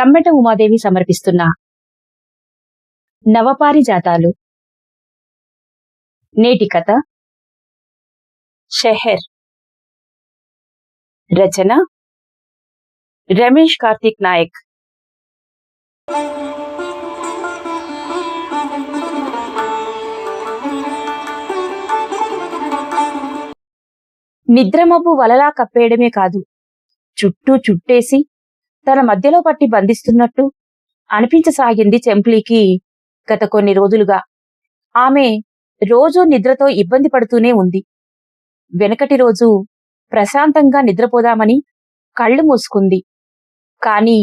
సమ్మెట ఉమాదేవి సమర్పిస్తున్న. నవపారిజాతాలు. నేటి కథ. షెహర్. రచన. రమేష్ కార్తిక్ నాయక్. నిద్రమబ్బు వలలా కప్పేయడమే కాదు. చుట్టూ చుట్టేసి తన మధ్యలో పట్టి బంధిస్తున్నట్టు అనిపించసాగింది చెంప్లీకి గత కొన్ని రోజులుగా. ఆమె రోజూ నిద్రతో ఇబ్బంది పడుతూనే ఉంది. వెనకటి రోజు ప్రశాంతంగా నిద్రపోదామని కళ్ళు మూసుకుంది. కాని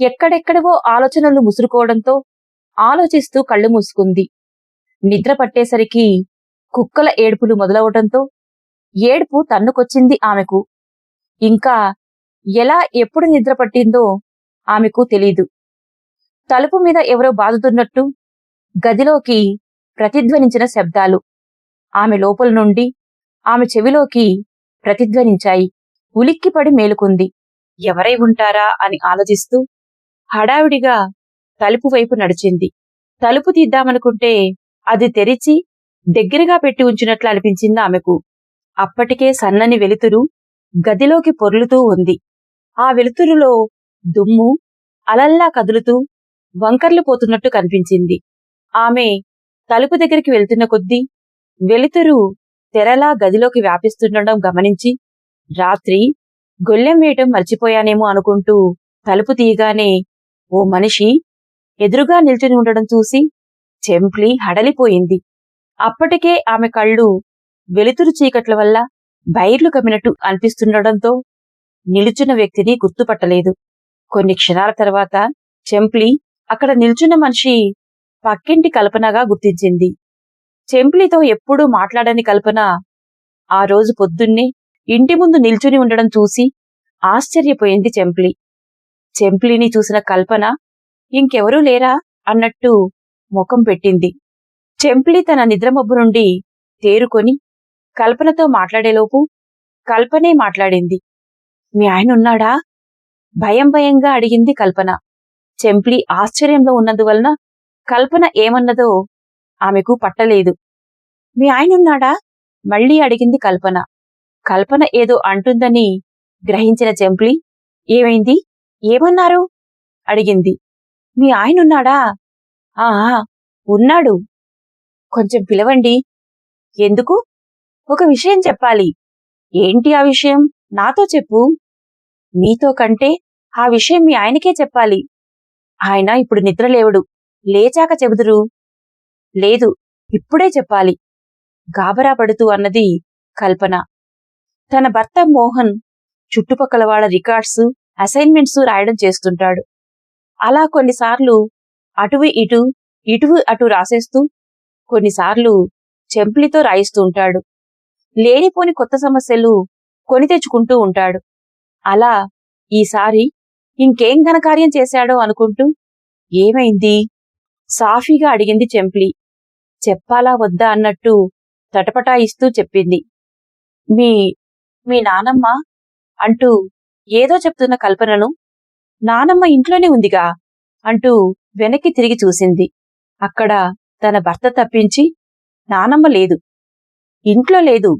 ఎక్కడెక్కడవో ఆలోచనలు ముసురుకోవడంతో ఆలోచిస్తూ కళ్ళు మూసుకుంది. నిద్ర పట్టేసరికి కుక్కల ఏడుపులు మొదలవటంతో ఏడుపు తన్నుకొచ్చింది ఆమెకు. ఇంకా ఎలా ఎప్పుడు నిద్ర పట్టిందో ఆమెకు తెలీదు. తలుపు మీద ఎవరో బాదుతున్నట్టు గదిలోకి ప్రతిధ్వనించిన శబ్దాలు ఆమె లోపల నుండి ఆమె చెవిలోకి ప్రతిధ్వనించాయి. ఉలిక్కిపడి మేలుకుంది. ఎవరై ఉంటారా అని ఆలోచిస్తూ హడావిడిగా తలుపు వైపు నడిచింది. తలుపు తీద్దామనుకుంటే అది తెరిచి దగ్గరగా పెట్టి ఉంచినట్లు అనిపించింది ఆమెకు. అప్పటికే సన్నని వెలుతురు గదిలోకి పొర్లుతూ ఉంది. ఆ వెలుతురులో దుమ్ము అలల్లా కదులుతూ వంకర్లు పోతున్నట్టు కనిపించింది. ఆమె తలుపు దగ్గరికి వెళ్తున్న కొద్దీ వెలుతురు తెరలా గదిలోకి వ్యాపిస్తుండడం గమనించి రాత్రి గొల్లెం వేయటం మర్చిపోయానేమో అనుకుంటూ తలుపు తీయగానే ఓ మనిషి ఎదురుగా నిల్చుని ఉండడం చూసి చెంప్లి హడలిపోయింది. అప్పటికే ఆమె కళ్ళు వెలుతురు చీకట్ల వల్ల బైర్లు కమ్మినట్టు అనిపిస్తుండడంతో నిలుచున్న వ్యక్తిని గుర్తుపట్టలేదు. కొన్ని క్షణాల తర్వాత చెంప్లి అక్కడ నిల్చున్న మనిషి పక్కింటి కల్పనగా గుర్తించింది. చెంప్లితో ఎప్పుడూ మాట్లాడని కల్పన ఆ రోజు పొద్దున్నే ఇంటి ముందు నిల్చుని ఉండడం చూసి ఆశ్చర్యపోయింది చెంప్లి. చెంప్లిని చూసిన కల్పన ఇంకెవరూ లేరా అన్నట్టు ముఖం పెట్టింది. చెంప్లి తన నిద్రమబ్బు నుండి తేరుకొని కల్పనతో మాట్లాడేలోపు కల్పనే మాట్లాడింది. మీ ఆయన ఉన్నాడా? భయం భయంగా అడిగింది కల్పన. చెంప్లి ఆశ్చర్యంలో ఉన్నందువలన కల్పన ఏమన్నదో ఆమెకు పట్టలేదు. మీ ఆయన ఉన్నాడా? మళ్ళీ అడిగింది కల్పన. కల్పన ఏదో అంటుందని గ్రహించిన చెంప్లి ఏమైంది? ఏమన్నారు? అడిగింది. మీ ఆయనున్నాడా ఆ ఉన్నాడు. కొంచెం పిలవండి. ఎందుకు? ఒక విషయం చెప్పాలి. ఏంటి ఆ విషయం? నాతో చెప్పు. మీతో కంటే ఆ విషయం మీ ఆయనకే చెప్పాలి. ఆయన ఇప్పుడు నిద్రలేవడు లేచాక చెబుదురు. లేదు ఇప్పుడే చెప్పాలి. గాబరా పడుతూ అన్నది కల్పన. తన భర్త మోహన్ చుట్టుపక్కల వాళ్ళ రికార్డ్స్ అసైన్మెంట్స్ రాయడం చేస్తుంటాడు. అలా కొన్నిసార్లు అటువి ఇటు ఇటువి అటు రాసేస్తూ కొన్నిసార్లు చెంప్లితో రాయిస్తూ ఉంటాడు. లేనిపోని కొత్త సమస్యలు కొని తెచ్చుకుంటూ ఉంటాడు. అలా ఈసారి ఇంకేం ఘనకార్యం చేశాడో అనుకుంటూ ఏమైంది? సాఫీగా అడిగింది చెంప్లి. చెప్పాలా వద్దా అన్నట్టు తటపటాయిస్తూ చెప్పింది. మీ మీ నానమ్మ అంటూ ఏదో చెప్తున్న కల్పనను నానమ్మ ఇంట్లోనే ఉందిగా అంటూ వెనక్కి తిరిగి చూసింది. అక్కడ తన భర్త తప్పించి నానమ్మ లేదు. ఇంట్లో లేదు.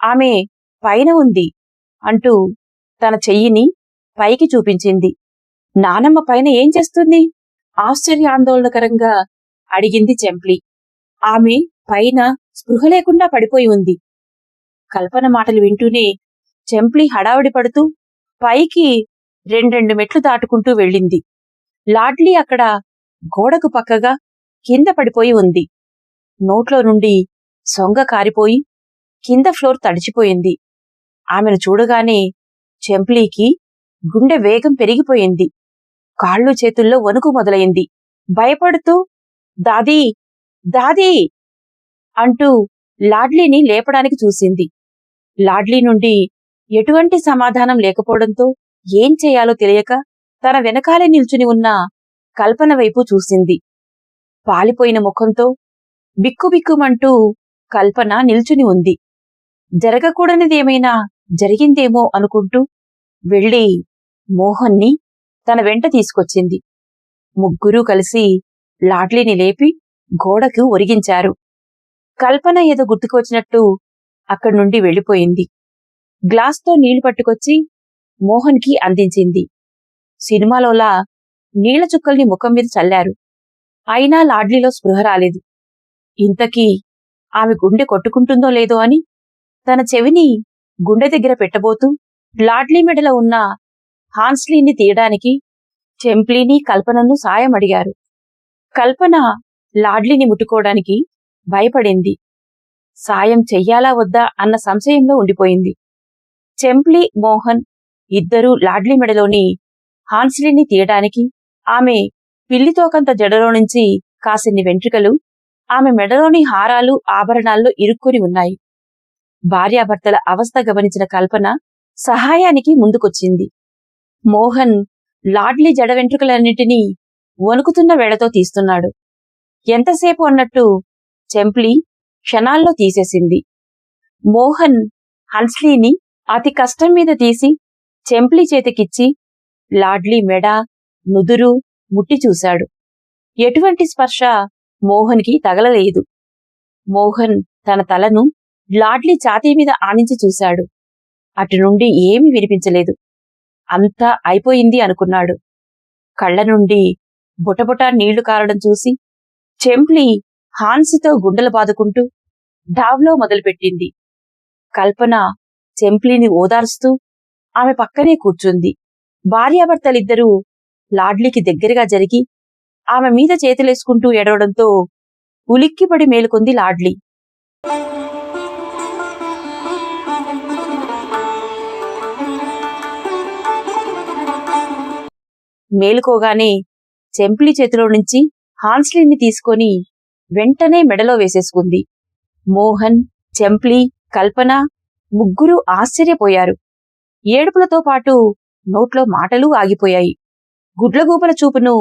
ఆమె పైన ఉంది అంటూ తన చెయ్యిని పైకి చూపించింది. నానమ్మ పైన ఏం చేస్తుంది? ఆశ్చర్య ఆందోళనకరంగా అడిగింది చెంప్లి. ఆమె పైన స్పృహ లేకుండా పడిపోయి ఉంది. కల్పన మాటలు వింటూనే చెంప్లి హడావిడి పడుతూ పైకి రెండెండు మెట్లు దాటుకుంటూ వెళ్ళింది. లాడ్లీ అక్కడ గోడకు పక్కగా కింద పడిపోయి ఉంది. నోట్లో నుండి సొంగ కారిపోయి కింద ఫ్లోర్ తడిచిపోయింది. ఆమెను చూడగానే చెంప్లీకి గుండె వేగం పెరిగిపోయింది. కాళ్ళు చేతుల్లో వణుకు మొదలైంది. భయపడుతూ దాదీ దాదీ! అంటూ లాడ్లీని లేపడానికి చూసింది. లాడ్లీ నుండి ఎటువంటి సమాధానం లేకపోవడంతో ఏం చేయాలో తెలియక తన వెనకాలే నిల్చుని ఉన్న కల్పన వైపు చూసింది. పాలిపోయిన ముఖంతో బిక్కుబిక్కుమంటూ కల్పన నిల్చుని ఉంది. జరగకూడనిదేమైనా జరిగిందేమో అనుకుంటూ వెళ్ళి మోహన్ని తన వెంట తీసుకొచ్చింది. ముగ్గురూ కలిసి లాడ్లీని లేపి గోడకు ఒరిగించారు. కల్పన ఏదో గుర్తుకొచ్చినట్టు అక్కడి నుండి వెళ్ళిపోయింది. గ్లాస్తో నీళ్ళు పట్టుకొచ్చి మోహన్కి అందించింది. సినిమాలోలా నీళ్ళ చుక్కల్ని ముఖం మీద చల్లారు. అయినా లాడ్లీలో స్పృహ రాలేదు. ఇంతకీ ఆమె గుండె కొట్టుకుంటుందో లేదో అని తన చెవిని గుండె దగ్గర పెట్టబోతూ లాడ్లీ మెడలో ఉన్న హాన్స్లీని తీయడానికి చెంప్లీని కల్పనను సాయం అడిగారు. కల్పన లాడ్లీని ముట్టుకోవడానికి భయపడింది. సాయం చెయ్యాలా వద్దా అన్న సంశయంలో ఉండిపోయింది. చెంప్లీ మోహన్ ఇద్దరూ లాడ్లీ మెడలోని హాన్స్లీని తీయడానికి ఆమె పిల్లితోకంత జడలో నుంచి కాసిన్ని వెంట్రుకలు ఆమె మెడలోని హారాలు ఆభరణాల్లో ఇరుక్కుని ఉన్నాయి. భార్యాభర్తల అవస్థ గమనించిన కల్పన సహాయానికి ముందుకొచ్చింది. మోహన్ లాడ్లీ జడ వెంట్రుకలన్నిటినీ వణుకుతున్న వేళతో తీస్తున్నాడు. ఎంతసేపు అన్నట్టు చెంప్లీ క్షణాల్లో తీసేసింది. మోహన్ హన్స్లీని అతి కష్టం మీద తీసి చెంప్లీ చేతికిచ్చి లాడ్లీ మెడ నుదురు ముట్టి చూశాడు. ఎటువంటి స్పర్శ మోహన్కి తగలలేదు. మోహన్ తన తలను లాడ్లీ ఛాతీ మీద ఆనించి చూశాడు. అటు నుండి ఏమీ వినిపించలేదు. అంతా అయిపోయింది అనుకున్నాడు. కళ్ళ నుండి బుటబుట నీళ్ళు కారడం చూసి చెంప్లీ హాన్సితో గుండెలు బాదుకుంటూ డావ్లో మొదలుపెట్టింది. కల్పన చెంప్లీని ఓదార్స్తూ ఆమె పక్కనే కూర్చుంది. భార్యాభర్తలిద్దరూ లాడ్లీకి దగ్గరగా జరిగి ఆమె మీద చేతులేసుకుంటూ ఎడవడంతో ఉలిక్కిపడి మేలుకొంది లాడ్లీ. మేలుకోగానే చెంప్లి చేతిలో నుంచి హాన్స్లీని తీసుకొని వెంటనే మెడలో వేసేసుకుంది. మోహన్ చెంప్లీ కల్పన ముగ్గురు ఆశ్చర్యపోయారు. ఏడుపులతో పాటు నోట్లో మాటలు ఆగిపోయాయి. గుడ్లగూపల చూపును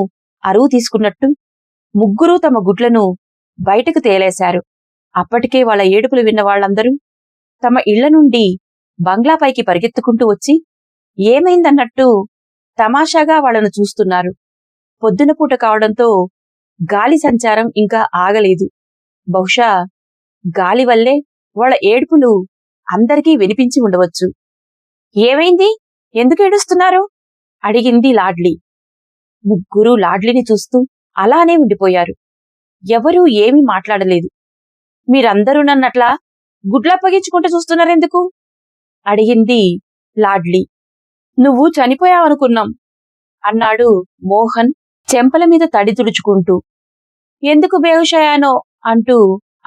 అరువు తీసుకున్నట్టు ముగ్గురూ తమ గుడ్లను బయటకు తేలేశారు. అప్పటికే వాళ్ళ ఏడుపులు విన్న వాళ్ళందరూ తమ ఇళ్ళ నుండి బంగ్లాపైకి పరిగెత్తుకుంటూ వచ్చి ఏమైందన్నట్టు తమాషాగా వాళ్ళను చూస్తున్నారు. పొద్దున పూట కావడంతో గాలి సంచారం ఇంకా ఆగలేదు. బహుశా గాలి వల్లే వాళ్ళ ఏడుపులు అందరికీ వినిపించి ఉండవచ్చు. ఏమైంది? ఎందుకు ఏడుస్తున్నారు? అడిగింది లాడ్లీ. ముగ్గురు లాడ్లీని చూస్తూ అలానే ఉండిపోయారు. ఎవరూ ఏమీ మాట్లాడలేదు. మీరందరూ నన్నట్లా గుడ్లప్పగించుకుంటూ చూస్తున్నారెందుకు? అడిగింది లాడ్లీ. నువ్వు చనిపోయావనుకున్నాం అన్నాడు మోహన్ చెంపల మీద తడి తుడుచుకుంటూ. ఎందుకు బేహుషయానో అంటూ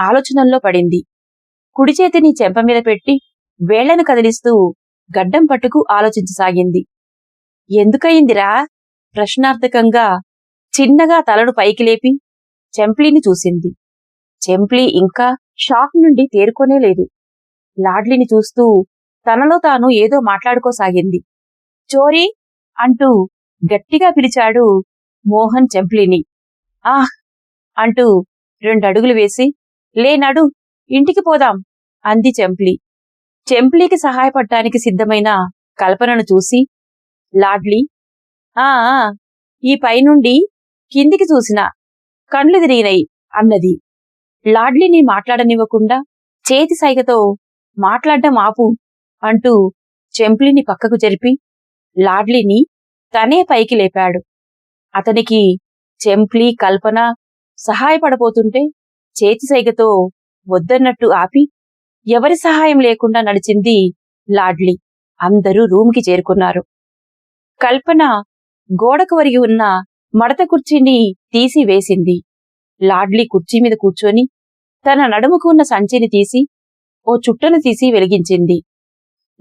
ఆలోచనల్లో పడింది. కుడి చేతిని చెంప మీద పెట్టి వేళ్ళను కదిలిస్తూ గడ్డం పట్టుకు ఆలోచించసాగింది. ఎందుకయిందిరా ప్రశ్నార్థకంగా చిన్నగా తలను పైకి లేపి చెంప్లీని చూసింది. చెంప్లీ ఇంకా షాక్ నుండి తేరుకోనేలేదు. లాడ్లిని చూస్తూ తనలో తాను ఏదో మాట్లాడుకోసాగింది. చోరీ అంటూ గట్టిగా పిలిచాడు మోహన్ చెంప్లీని. ఆహ్! అంటూ రెండడుగులు వేసి లేనడు ఇంటికి పోదాం అంది చెంప్లీ. చెంప్లీకి సహాయపడటానికి సిద్ధమైన కల్పనను చూసి లాడ్లీ ఆ ఆ, ఈ పైనుండి కిందికి చూసిన కండ్లు తిరిగినాయి అన్నది. లాడ్లీని మాట్లాడనివ్వకుండా చేతి సైగతో మాట్లాడ్డం ఆపు అంటూ చెంప్లీని పక్కకు జరిపి లాడ్లీని తనే పైకి లేపాడు. అతనికి చెంప్లీ కల్పన సహాయపడబోతుంటే చేతి సైగతో వద్దన్నట్టు ఆపి ఎవరి సహాయం లేకుండా నడిచింది లాడ్లీ. అందరూ రూమ్కి చేరుకున్నారు. కల్పన గోడకు వరిగి ఉన్న మడత కుర్చీని తీసి వేసింది. లాడ్లీ కుర్చీ మీద కూర్చొని తన నడుముకు ఉన్న సంచిని తీసి ఓ చుట్టను తీసి వెలిగించింది.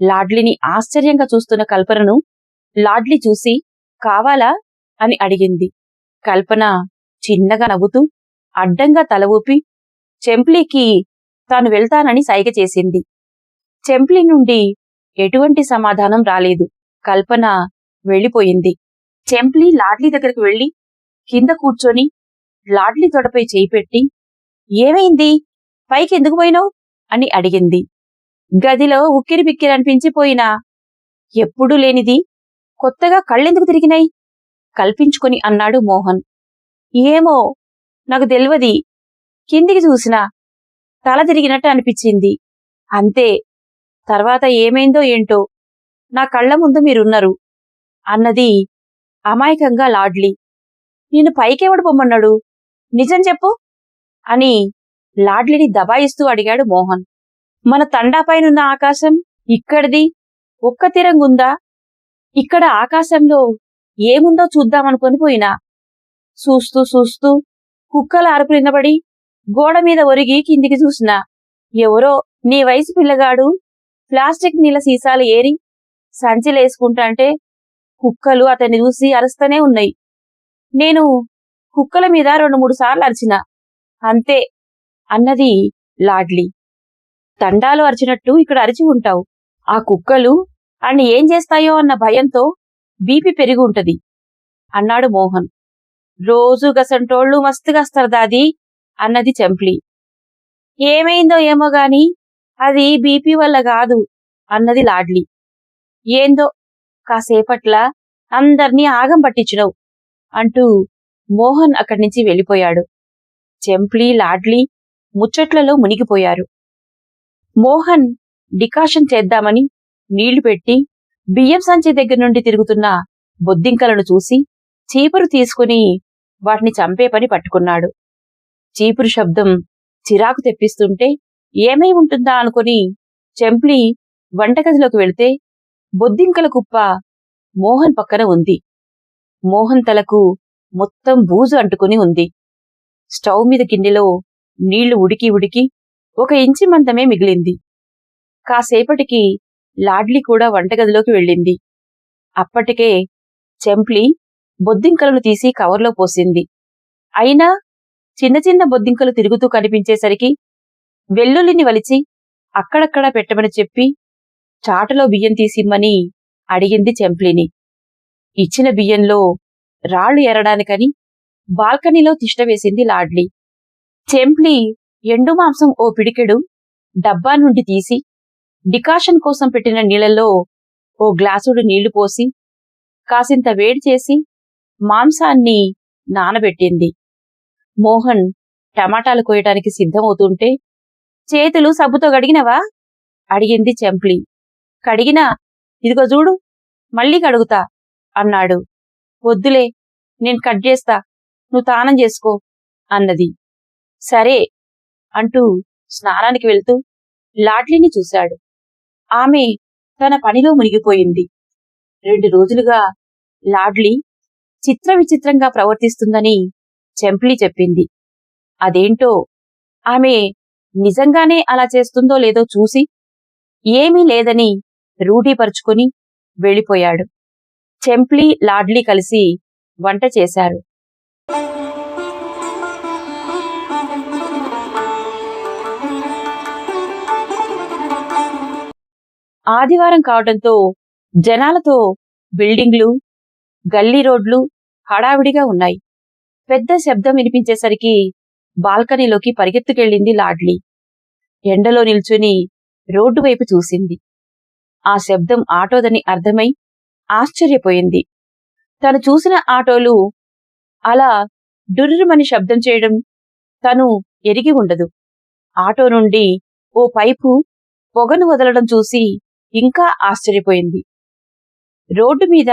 లాడ్లీని ఆశ్చర్యంగా చూస్తున్న కల్పనను లాడ్లీ చూసి కావాలా? అని అడిగింది. కల్పన చిన్నగా నవ్వుతూ అడ్డంగా తల ఊపి చెంప్లీకి తాను వెళ్తానని సైగ చేసింది. చెంప్లీ నుండి ఎటువంటి సమాధానం రాలేదు. కల్పన వెళ్ళిపోయింది. చెంప్లీ లాడ్లీ దగ్గరకు వెళ్ళి కింద కూర్చొని లాడ్లీ తొడపై చేయి పెట్టి ఏమైంది? పైకి ఎందుకు పోయినావు? అని అడిగింది. గదిలో ఉక్కిరి బిక్కిరి అనిపించిపోయినా ఎప్పుడూ లేనిది కొత్తగా కళ్ళెందుకు తిరిగినాయి? కల్పించుకొని అన్నాడు మోహన్. ఏమో నాకు తెలియది కిందికి చూసినా తల తిరిగినట్టు అనిపించింది. అంతే. తర్వాత ఏమైందో ఏంటో నా కళ్ళ ముందు మీరున్నారు. అన్నది అమాయకంగా లాడ్లీ. నిన్ను పైకెవడు పొమ్మన్నాడు? నిజం చెప్పు. అని లాడ్లీని దబాయిస్తూ అడిగాడు మోహన్. మన తండాపైనున్న ఆకాశం ఇక్కడిది? ఒక్క తిరంగుందా? ఇక్కడ ఆకాశంలో ఏముందో చూద్దామనుకొని పోయినా. చూస్తూ చూస్తూ కుక్కల అరుపు నిలబడి గోడ మీద ఒరిగి కిందికి చూసినా. ఎవరో నీ వయసు పిల్లగాడు. ప్లాస్టిక్ నీళ్ళ సీసాలు ఏరి సంచిలేసుకుంటాంటే కుక్కలు అతన్ని చూసి అరుస్తూనే ఉన్నాయి. నేను కుక్కల మీద రెండు మూడు సార్లు అరిచిన. అంతే అన్నది లాడ్లీ. తండాలు అరిచినట్టు ఇక్కడ అరిచి ఉంటావు. ఆ కుక్కలు అండ్ ఏం చేస్తాయో అన్న భయంతో బీపీ పెరిగి ఉంటది అన్నాడు మోహన్. రోజు గసంటోళ్ళు మస్తుగాస్తారు దాది అన్నది చెంప్లి. ఏమైందో ఏమో గాని అది బీపీ వల్ల కాదు అన్నది లాడ్లీ. ఏందో కాసేపట్ల అందర్నీ ఆగం పట్టించినవు అంటూ మోహన్ అక్కడి నుంచి వెళ్ళిపోయాడు. చెంప్లి లాడ్లీ ముచ్చట్లలో మునిగిపోయారు. మోహన్ డికాషన్ చేద్దామని నీళ్ళు పెట్టి బియ్యం సంచి దగ్గర నుండి తిరుగుతున్న బొద్దింకలను చూసి చీపురు తీసుకుని వాటిని చంపే పని పట్టుకున్నాడు. చీపురు శబ్దం చిరాకు తెప్పిస్తుంటే ఏమై ఉంటుందా అనుకుని చెంప్లి వంటగదిలోకి వెళితే బొద్దింకల కుప్ప మోహన్ పక్కన ఉంది. మోహన్ తలకు మొత్తం బూజు అంటుకుని ఉంది. స్టవ్ మీద గిన్నెలో నీళ్ళు ఉడికి ఉడికి ఒక ఇంచి మందమే మిగిలింది. కాసేపటికి లాడ్లీ కూడా వంటగదిలోకి వెళ్ళింది. అప్పటికే చెంప్లి బొద్దింకలను తీసి కవర్లో పోసింది. అయినా చిన్న చిన్న బొద్దింకలు తిరుగుతూ కనిపించేసరికి వెల్లుల్లిని వలిచి అక్కడక్కడా పెట్టమని చెప్పి చాటలో బియ్యం తీసిమ్మని అడిగింది చెంప్లిని. ఇచ్చిన బియ్యంలో రాళ్ళు ఎరడానికని బాల్కనీలో తిష్టవేసింది లాడ్లీ. చెంప్లి ఎండు మాంసం ఓ పిడికెడు డబ్బా నుండి తీసి డికాషన్ కోసం పెట్టిన నీళ్ళలో ఓ గ్లాసుడు నీళ్ళు పోసి కాసింత వేడి చేసి మాంసాన్ని నానబెట్టింది. మోహన్ టమాటాలు కోయటానికి సిద్ధమవుతుంటే చేతులు సబ్బుతో గడిగినవా అడిగింది చెంప్లి. కడిగినా ఇదిగో చూడు మళ్ళీ కడుగుతా అన్నాడు. వద్దులే నేను కట్ చేస్తా నువ్వు తానం చేసుకో అన్నది. సరే అంటూ స్నానానికి వెళ్తూ లాడ్లీని చూశాడు. ఆమె తన పనిలో మునిగిపోయింది. రెండు రోజులుగా లాడ్లీ చిత్ర విచిత్రంగా ప్రవర్తిస్తుందని చెంప్లీ చెప్పింది. అదేంటో ఆమె నిజంగానే అలా చేస్తుందో లేదో చూసి ఏమీ లేదని రూఢీపరుచుకుని వెళ్ళిపోయాడు. చెంప్లీ లాడ్లీ కలిసి వంట చేశారు. ఆదివారం కావడంతో జనాలతో బిల్డింగ్లు గల్లీ రోడ్లు హడావిడిగా ఉన్నాయి. పెద్ద శబ్దం వినిపించేసరికి బాల్కనీలోకి పరిగెత్తుకెళ్ళింది లాడ్లీ. ఎండలో నిల్చుని రోడ్డు వైపు చూసింది. ఆ శబ్దం ఆటోదని అర్థమై ఆశ్చర్యపోయింది. తను చూసిన ఆటోలు అలా డుర్రుమని శబ్దం చేయడం తను ఎరిగి ఉండదు. ఆటో నుండి ఓ పైపు పొగను వదలడం చూసి ఇంకా ఆశ్చర్యపోయింది. రోడ్డు మీద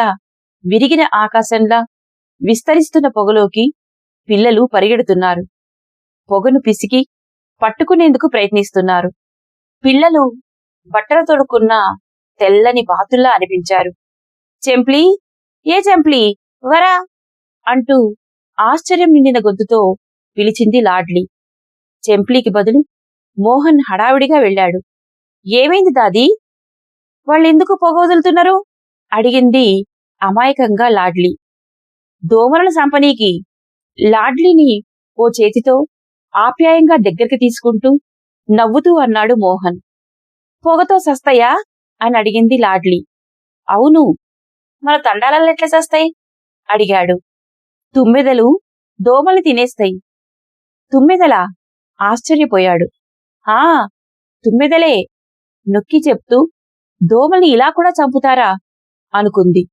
విరిగిన ఆకాశంలా విస్తరిస్తున్న పొగలోకి పిల్లలు పరిగెడుతున్నారు. పొగను పిసికి పట్టుకునేందుకు ప్రయత్నిస్తున్నారు. పిల్లలు బట్టలు తొడుక్కున్న తెల్లని బాతుల్లా అనిపించారు. చెంప్లీ ఏ చెంప్లీ వరా అంటూ ఆశ్చర్యం నిండిన గొంతుతో పిలిచింది లాడ్లీ. చెంప్లీకి బదులు మోహన్ హడావిడిగా వెళ్ళాడు. ఏమైంది దాది? వాళ్ళెందుకు పొగ వదులుతున్నారు అడిగింది అమాయకంగా లాడ్లీ. దోమలను సంపనీకి లాడ్లీని ఓ చేతితో ఆప్యాయంగా దగ్గరికి తీసుకుంటూ నవ్వుతూ అన్నాడు మోహన్. పొగతో సస్తయా? అని అడిగింది లాడ్లీ. అవును. మన తండాలలో ఎట్లా సస్తాయి? అడిగాడు. తుమ్మెదలు దోమలు తినేస్తాయి. తుమ్మెదలా? ఆశ్చర్యపోయాడు. ఆ తుమ్మెదలే నొక్కి చెప్తూ దోమల్ని ఇలా కూడా చంపుతారా? అనుకుంది.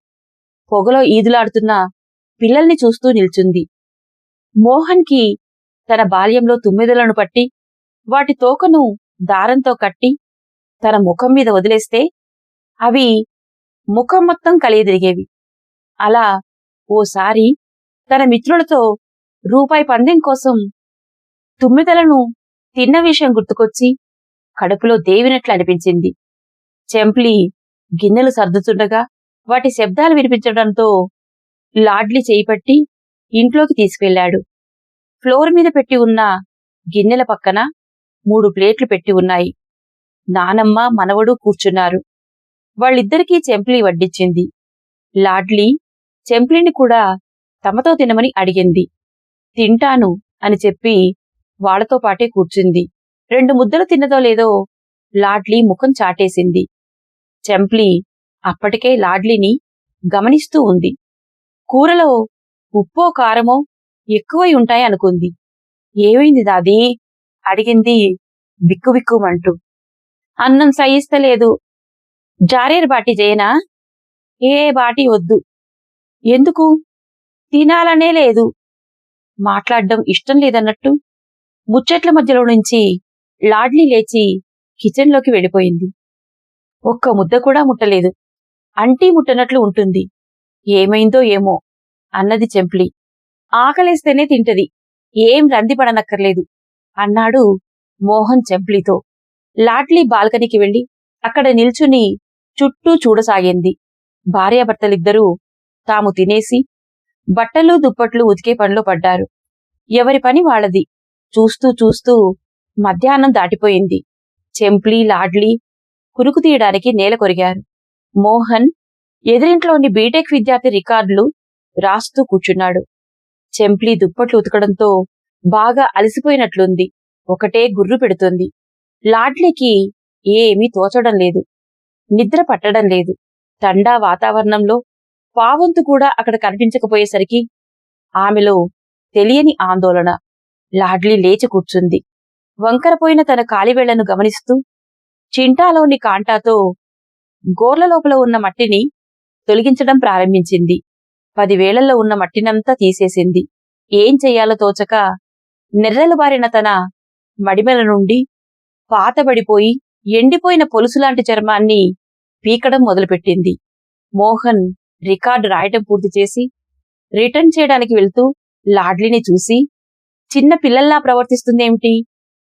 పొగలో ఈదులాడుతున్న పిల్లల్ని చూస్తూ నిల్చుంది. మోహన్కి తన బాల్యంలో తుమ్మెదలను పట్టి వాటి తోకను దారంతో కట్టి తన ముఖం మీద వదిలేస్తే అవి ముఖం మొత్తం కలియదిరిగేవి. అలా ఓసారి తన మిత్రులతో రూపాయి పందెం కోసం తుమ్మిదలను తిన్న విషయం గుర్తుకొచ్చి కడుపులో దేవినట్లు అనిపించింది. చెంప్లి గిన్నెలు సర్దుతుండగా వాటి శబ్దాలు వినిపించడంతో లాడ్లీ చేయిపట్టి ఇంట్లోకి తీసుకెళ్ళాడు ఫ్లోర్ మీద పెట్టి ఉన్న గిన్నెల పక్కన మూడు ప్లేట్లు పెట్టి ఉన్నాయి. నానమ్మ మనవడు కూర్చున్నారు. వాళ్ళిద్దరికీ చెంప్లి వడ్డించింది లాడ్లీ చెంప్లిని కూడా తమతో తినమని అడిగింది. తింటాను అని చెప్పి వాళ్ళతో పాటే కూర్చుంది. రెండు ముద్దలు తిన్నదో లేదో లాడ్లీ ముఖం చాటేసింది. చెంప్లి అప్పటికే లాడ్లీని గమనిస్తూ ఉంది. కూరలో ఉప్పో కారమో ఎక్కువై ఉంటాయి అనుకుంది. ఏమైంది దాది? అడిగింది బిక్కుబిక్కుమంటూ. అన్నం సహిస్తలేదు. జారేరు బాటి చేయనా ఏ బాటి వద్దు. ఎందుకు? తినాలనే లేదు. మాట్లాడడం ఇష్టం లేదన్నట్టు ముచ్చట్ల మధ్యలో నుంచి లాడ్లీ లేచి కిచెన్లోకి వెళ్ళిపోయింది. ఒక్క ముద్ద కూడా ముట్టలేదు. అంటీ ముట్టనట్లు ఉంటుంది. ఏమైందో ఏమో అన్నది చెంప్లి. ఆకలేస్తేనే తింటది. ఏం రంది పడనక్కర్లేదు. అన్నాడు మోహన్ చెంప్లితో. లాడ్లీ బాల్కనీకి వెళ్ళి అక్కడ నిల్చుని చుట్టూ చూడసాగింది. భార్యాభర్తలిద్దరూ తాము తినేసి బట్టలు దుప్పట్లు ఉతికే పనిలో పడ్డారు. ఎవరి పని వాళ్ళది. చూస్తూ చూస్తూ మధ్యాహ్నం దాటిపోయింది. చెంప్లి లాడ్లీ కురుకు తీయడానికి నేల కొరిగారు. మోహన్ ఎదురింట్లోని బీటెక్ విద్యార్థి రికార్డులు రాస్తూ కూర్చున్నాడు. చెంప్లి దుప్పట్లు ఉతకడంతో బాగా అలసిపోయినట్లుంది. ఒకటే గుర్రు పెడుతుంది. లాడ్లీకి ఏమీ తోచడం లేదు. నిద్ర పట్టడం లేదు. తండా వాతావరణంలో పావంతు కూడా అక్కడ కనిపించకపోయేసరికి ఆమెలో తెలియని ఆందోళన. లాడ్లీ లేచి కూర్చుంది. వంకరపోయిన తన కాలివేళ్ళను గమనిస్తూ చింటాలోని కాంటాతో గోర్ల లోపల ఉన్న మట్టిని తొలగించడం ప్రారంభించింది. పదివేళ్ళలో ఉన్న మట్టినంతా తీసేసింది. ఏం చెయ్యాలో తోచక నెర్రెలు బారిన తన మడిమెల నుండి పాతబడిపోయి ఎండిపోయిన పొలుసులాంటి చర్మాన్ని పీకడం మొదలుపెట్టింది. మోహన్ రికార్డు రాయటం పూర్తి చేసి రిటర్న్ చేయడానికి వెళ్తూ లాడ్లీని చూసి చిన్న పిల్లల్లా ప్రవర్తిస్తుందేమిటి?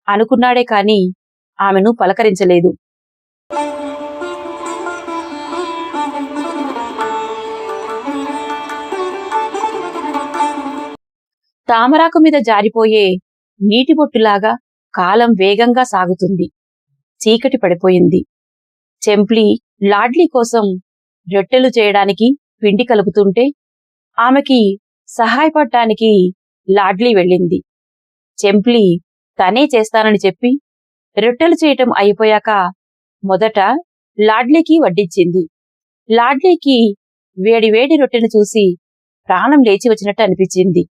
అనుకున్నాడే కాని ఆమెను పలకరించలేదు. తామరాకు మీద జారిపోయే నీటి బొట్టులాగా కాలం వేగంగా సాగుతుంది. చీకటి పడిపోయింది. చెంప్లీ లాడ్లీ కోసం రొట్టెలు చేయడానికి పిండి కలుపుతుంటే ఆమెకి సహాయపడటానికి లాడ్లీ వెళ్ళింది. చెంప్లి తనే చేస్తానని చెప్పి రొట్టెలు చేయటం అయిపోయాక మొదట లాడ్లీకి వడ్డించింది లాడ్లీకి వేడి వేడి రొట్టెను చూసి ప్రాణం లేచి వచ్చినట్టు అనిపించింది.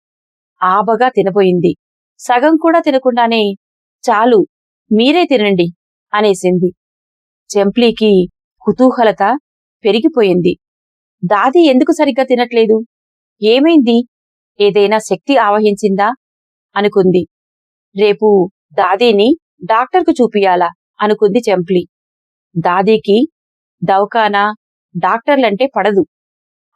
ఆబగా తినబోయింది. సగం కూడా తినకుండానే చాలు మీరే తినండి అనేసింది. చెంప్లీకి కుతూహలత పెరిగిపోయింది. దాది ఎందుకు సరిగ్గా తినట్లేదు? ఏమైంది? ఏదైనా శక్తి ఆవహించిందా? అనుకుంది. రేపు దాదీని డాక్టర్కు చూపియాలా అనుకుంది చెంప్లి. దాదీకి దవకానా డాక్టర్లంటే పడదు.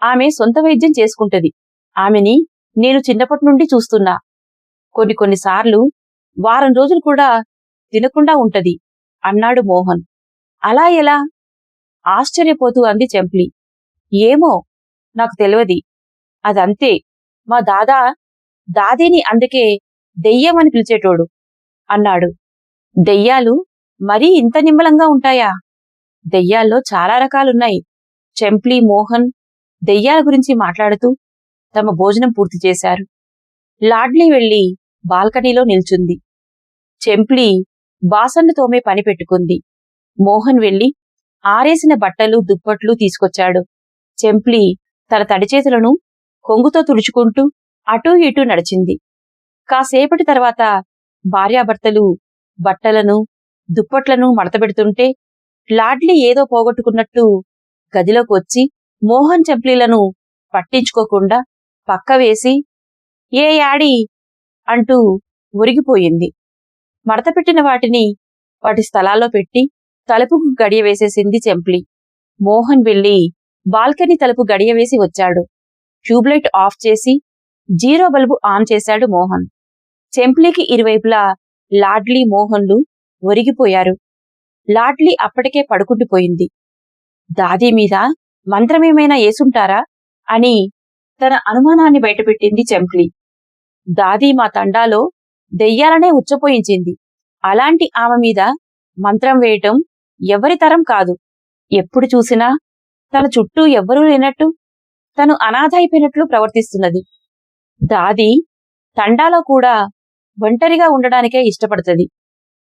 ఆమె సొంత వైద్యం చేసుకుంటది. ఆమెని నేను చిన్నప్పటి నుండి చూస్తున్నా. కొన్ని కొన్నిసార్లు వారం రోజులు కూడా తినకుండా ఉంటది. అన్నాడు మోహన్. అలా ఎలా? ఆశ్చర్యపోతూ అంది చెంప్లి. ఏమో నాకు తెలియది అదంతే. మా దాదా దాదీని అందుకే దెయ్యమని పిలిచేటోడు అన్నాడు. దెయ్యాలు మరీ ఇంత నిమ్మలంగా ఉంటాయా? దెయ్యాల్లో చాలా రకాలున్నాయి. చెంప్లీ మోహన్ దెయ్యాల గురించి మాట్లాడుతూ తమ భోజనం పూర్తి చేశారు. లాడ్లీ వెళ్ళి బాల్కనీలో నిల్చుంది. చెంప్లి బాసన్ను తోమే పని పెట్టుకుంది. మోహన్ వెళ్ళి ఆరేసిన బట్టలు దుప్పట్లు తీసుకొచ్చాడు. చెంప్లి తన తడి చేతులను కొంగుతో తుడుచుకుంటూ అటూ ఇటూ నడిచింది. కాసేపటి తర్వాత భార్యాభర్తలు బట్టలను దుప్పట్లను మడతబెడుతుంటే లాడ్లీ ఏదో పోగొట్టుకున్నట్టు గదిలోకి వచ్చి మోహన్ చెంప్లీలను పట్టించుకోకుండా పక్క వేసి ఏ యాడి అంటూ ఒరిగిపోయింది. మడతపెట్టిన వాటిని వాటి స్థలాల్లో పెట్టి తలుపుకు గడియ వేసేసింది చెంప్లి. మోహన్ వెళ్ళి బాల్కనీ తలుపు గడియ వేసి వచ్చాడు. ట్యూబ్లైట్ ఆఫ్ చేసి జీరో బల్బు ఆన్ చేశాడు మోహన్. చెంప్లీకి ఇరువైపులా లాడ్లీ మోహన్లు ఒరిగిపోయారు. లాడ్లీ అప్పటికే పడుకుండిపోయింది దాది మీద మంత్రమేమైనా ఏసుంటారా? అని తన అనుమానాన్ని బయటపెట్టింది చెంప్లి. దాది మా తండాలో దెయ్యాలనే ఉచ్చపోయించింది. అలాంటి ఆమె మీద మంత్రం వేయటం ఎవరి తరం కాదు. ఎప్పుడు చూసినా తన చుట్టూ ఎవ్వరూ లేనట్టు తను అనాథ అయిపోయినట్లు ప్రవర్తిస్తున్నది. దాది తండాలో కూడా ఒంటరిగా ఉండడానికే ఇష్టపడుతుంది.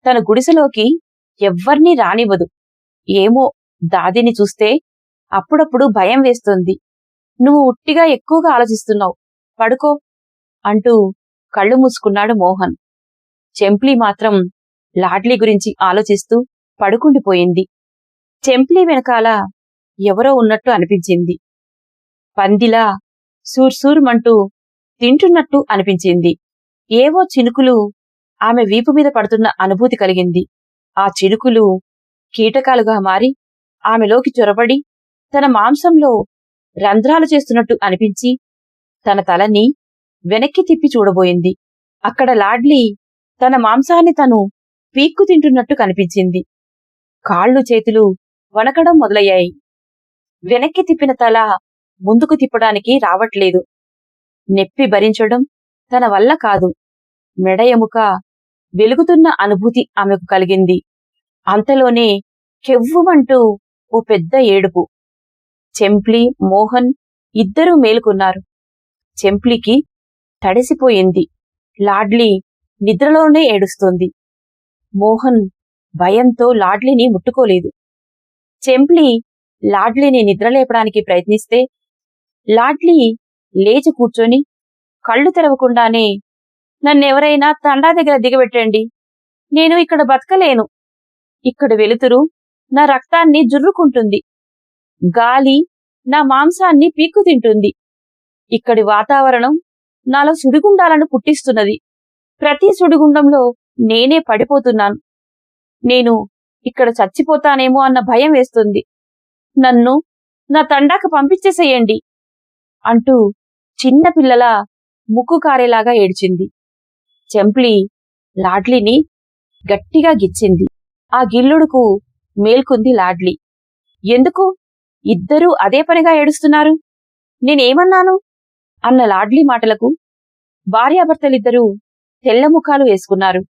తన గుడిసెలోకి ఎవ్వర్నీ రానివ్వదు. ఏమో దాదిని చూస్తే అప్పుడప్పుడు భయం వేస్తుంది. నువ్వు ఉట్టిగా ఎక్కువగా ఆలోచిస్తున్నావు. పడుకో అంటూ కళ్ళు మూసుకున్నాడు మోహన్. చెంప్లీ మాత్రం లాడ్లీ గురించి ఆలోచిస్తూ పడుకుండిపోయింది. చెంప్లీ వెనకాల ఎవరో ఉన్నట్టు అనిపించింది. పందిలా సూర్సూర్మంటూ తింటున్నట్టు అనిపించింది. ఏవో చినుకులు ఆమె వీపు మీద పడుతున్న అనుభూతి కలిగింది. ఆ చినుకులు కీటకాలుగా మారి ఆమెలోకి చొరబడి తన మాంసంలో రంధ్రాలు చేస్తున్నట్టు అనిపించి తన తలని వెనక్కి తిప్పి చూడబోయింది. అక్కడ లాడ్లీ తన మాంసాన్ని తను పీక్కు తింటున్నట్టు కనిపించింది. కాళ్ళు చేతులు వణకడం మొదలయ్యాయి. వెనక్కి తిప్పిన తల ముందుకు తిప్పడానికి రావట్లేదు. నెప్పి భరించడం తన వల్ల కాదు. మెడ ఎముక వెలుగుతున్న అనుభూతి ఆమెకు కలిగింది. అంతలోనే కెవ్వుమంటూ ఓ పెద్ద ఏడుపు. చెంప్లి మోహన్ ఇద్దరూ మేలుకున్నారు. చెంప్లికి తడిసిపోయింది. లాడ్లీ నిద్రలోనే ఏడుస్తోంది. మోహన్ భయంతో లాడ్లీని ముట్టుకోలేదు. చెంప్లి లాడ్లీని నిద్రలేపడానికి ప్రయత్నిస్తే లాడ్లీ లేచి కూర్చొని కళ్ళు తెరవకుండానే నన్నెవరైనా తండా దగ్గర దిగబెట్టండి. నేను ఇక్కడ బతకలేను. ఇక్కడ వెలుతురు నా రక్తాన్ని జుర్రుకుంటుంది. గాలి నా మాంసాన్ని పీక్కు తింటుంది ఇక్కడి వాతావరణం నాలో సుడిగుండాలను పుట్టిస్తున్నది. ప్రతి సుడిగుండంలో నేనే పడిపోతున్నాను. నేను ఇక్కడ చచ్చిపోతానేమో అన్న భయం వేస్తుంది. నన్ను నా తండాకు పంపించేసేయండి అంటూ చిన్నపిల్లల ముక్కు కారేలాగా ఏడ్చింది. చెంప్లి లాడ్లీని గట్టిగా గిచ్చింది. ఆ గిల్లుడుకు మేల్కుంది లాడ్లీ. ఎందుకు? ఇద్దరూ అదే పనిగా ఏడుస్తున్నారు? నేనేమన్నాను? అన్న లాడ్లీ మాటలకు భార్యాభర్తలిద్దరూ తెల్ల ముఖాలు వేసుకున్నారు.